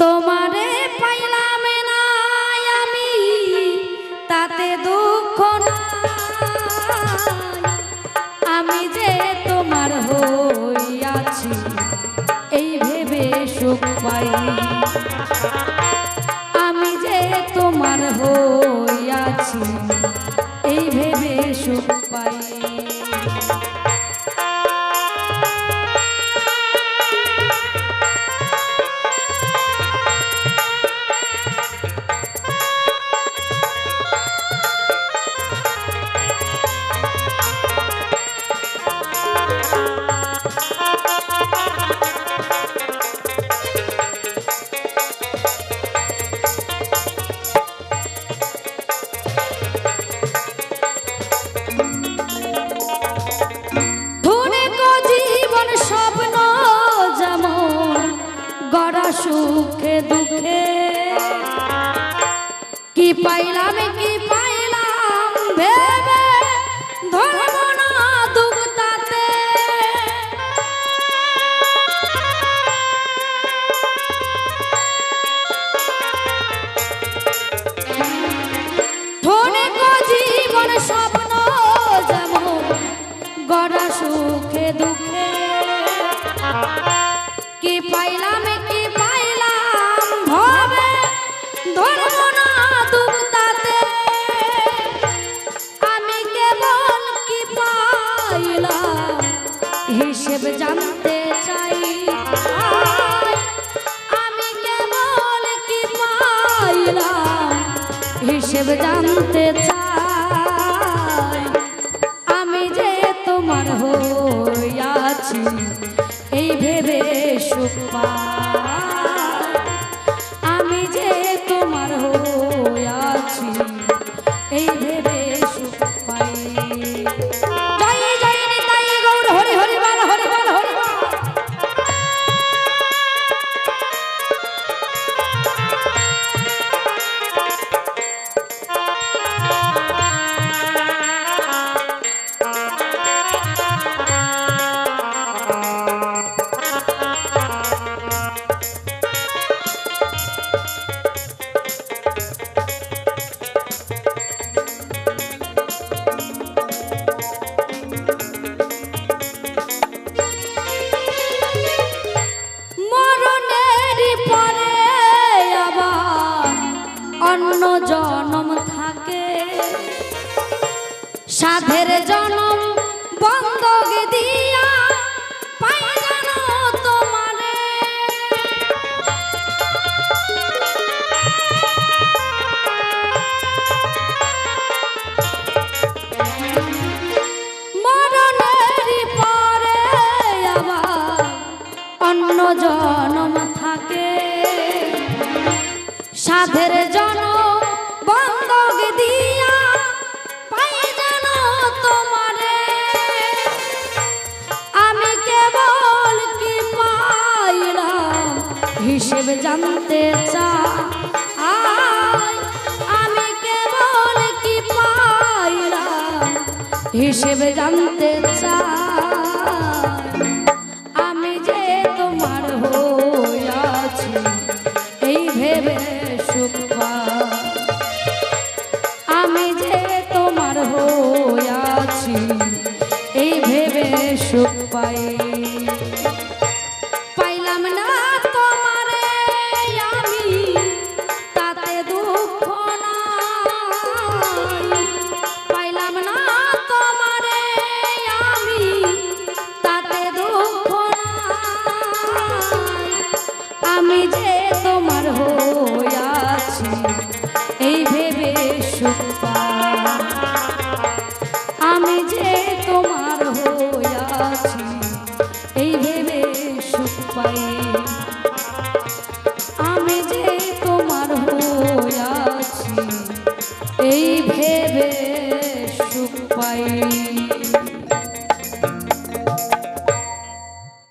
তোমারে পাইলাম না আমি, তাতে দুঃখ আমি যে তোমার হইয়াছি, এই ভেবে সুখ পাই। আমি যে তোমার হইয়াছি পাইলাম, কি পাইলাম? ভেবে ধরব না দুঃখ তাতে ধনে গো জীবন স্বপ্ন যেমন গড়া সুখে দুঃখে। কি পাইলাম? হিসেব জানতে চাই। আমি যে তোমার হইয়াছি এই ভেবে সুখ অন্য জনম থাকে। সাধের জনম বন্ধক দিয়া জনম থাকে। সাধের জানতে চাই। আমি কেবল কি হিসেবে জানতে আমি যে তোমার হইয়াছি এই ভেবে সুখ আমি যে তোমার এই ভেবে সুখ পাই। পাইলাম না আছি